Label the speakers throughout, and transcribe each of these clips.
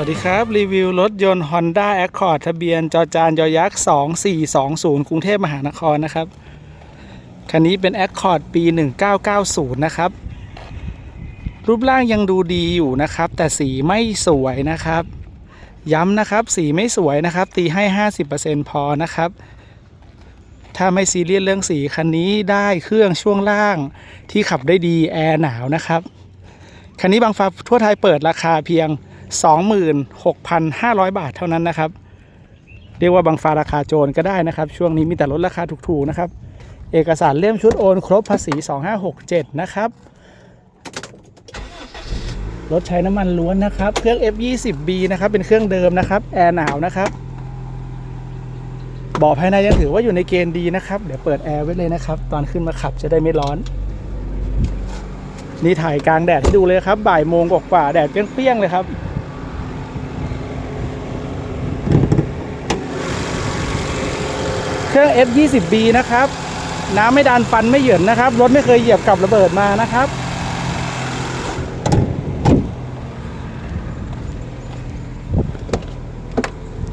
Speaker 1: วัสดีครับ รีวิวรถยนต์ Honda Accord ทะเบียนจอจานยอยักษ์ 2420 กรุงเทพมหานครนะครับ คันนี้เป็น Accord ปี 1990 นะครับ รูปร่างยังดูดีอยู่นะครับ แต่สีไม่สวยนะครับ ย้ำนะครับ สีไม่สวยนะครับ ตีให้ 50%พอนะครับ ถ้าไม่ซีเรียสเรื่องสีคันนี้ได้เครื่องช่วงล่างที่ขับได้ดีแอร์หนาวนะครับ คันนี้บางฟ้าทั่วไทยเปิดราคาเพียง 26,500 บาทเท่านั้นนะครับ เรียกว่าบางฟ้าราคาโจรก็ได้นะครับ ช่วงนี้มีแต่ลดราคาถูกๆนะครับ เอกสารเล่มชุดโอนครบภาษี 2567 นะครับ รถใช้น้ำมันล้วนนะครับ เครื่อง F20B นะครับ เป็นเครื่องเดิมนะครับ แอร์หนาวนะครับบาะภายในยังถือว่าอยู่ในเกณฑ์ดีนะครับ เดี๋ยวเปิดแอร์ไว้เลยนะครับ ตอนขึ้นมาขับจะได้ไม่ร้อน นี่ถ่ายกลางแดดให้ดูเลยครับ บ่ายโมงกว่าแดดเปรี้ยงๆเลยครับ เครื่อง F20B นะครับน้ำไม่ดันฟันไม่เหยินนะครับ รถไม่เคยเหยียบกับระเบิดมานะครับ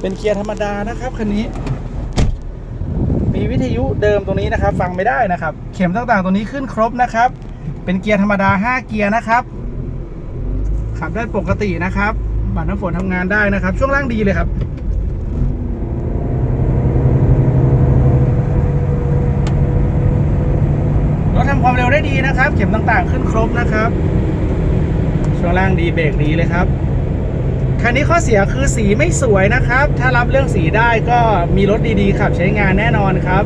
Speaker 1: เป็นเกียร์ธรรมดานะครับคันนี้ มีวิทยุเดิมตรงนี้นะครับ ฟังไม่ได้นะครับ เข็มต่างๆตรงนี้ขึ้นครบนะครับ เป็นเกียร์ธรรมดา 5 เกียร์นะครับ ขับได้ปกตินะครับ บัตรน้ำฝนทำงานได้นะครับ ช่วงล่างดีเลยครับ รถทำ ความเร็วได้ดีนะครับ เข็มต่างๆขึ้นครบนะครับ ช่วงล่างดีเบรกดีเลยครับคันนี้ข้อเสียคือสีไม่สวยนะครับ ถ้ารับเรื่องสีได้ก็มีรถดีๆขับใช้งานแน่นอนครับ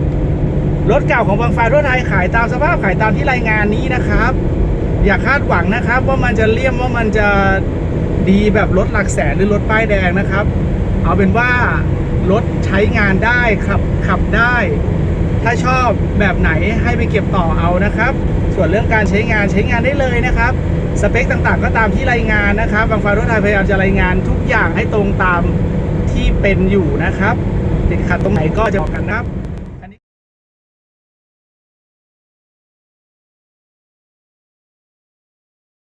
Speaker 1: รถเก่าของบางฟ้าทั่วไทยขายตามสภาพขายตามที่รายงานนี้นะครับ อย่าคาดหวังนะครับ ว่ามันจะเลี่ยมว่ามันจะดีแบบรถหลักแสนหรือรถป้ายแดงนะครับ เอาเป็นว่ารถใช้งานได้ขับขับได้ ถ้าชอบแบบไหนให้ไปเก็บต่อเอานะครับ ส่วนเรื่องการใช้งานใช้งานได้เลยนะครับ สเปคต่างๆ ก็ตามที่รายงานนะครับบางฟารถไทยพยายามจะรายงานทุกอย่างให้ตรงตามที่เป็นอยู่นะครับ ติดขัดตรงไหนก็จะบอกกันนะครับ